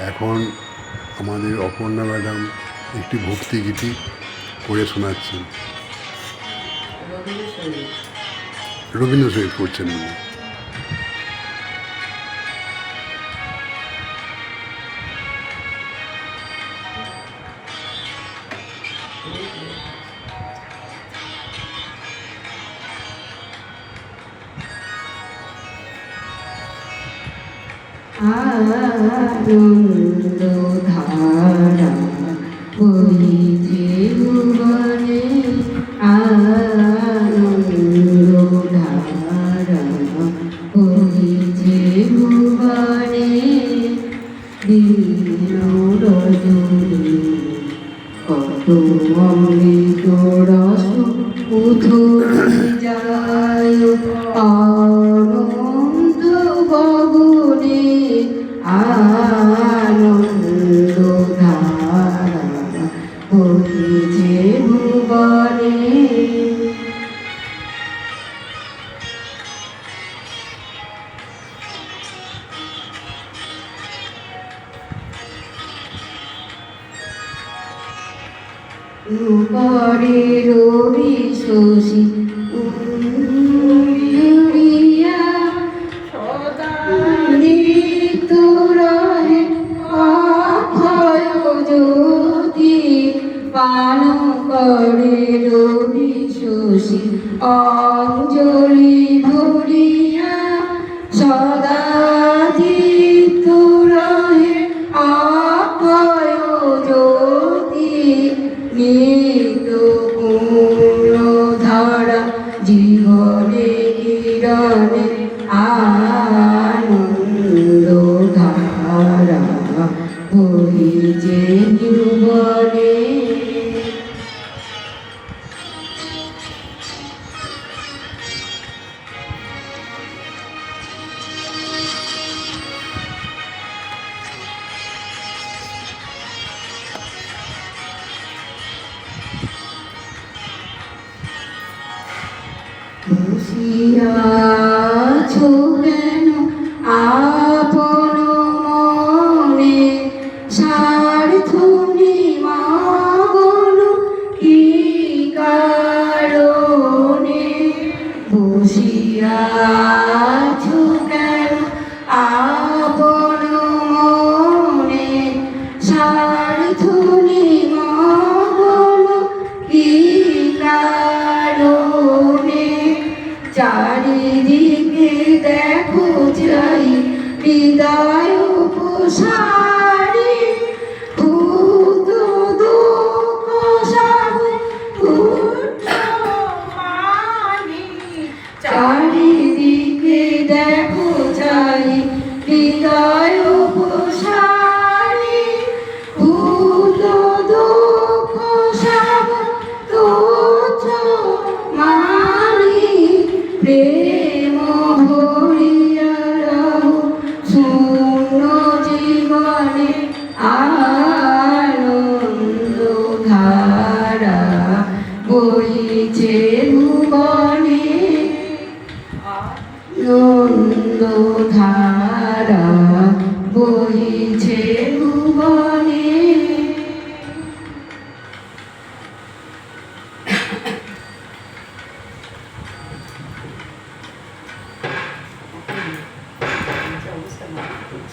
এখন আমাদের অপর্ণা ম্যাডাম একটি ভক্তিগীতি করে শোনাচ্ছেন। রবীন্দ্রসঙ্গীত করছেন উনি। আনন্দ ধারা বইছে ভুবনে আনন্দ ধারা বইছে ভুবনে দিন রজনী করে রবি শশী উড়িয়া সদানিত রহে অক্ষয় জ্যোতি পান করে রবি শশী অঞ্জলি ভরিয়া সদা 도시야 You.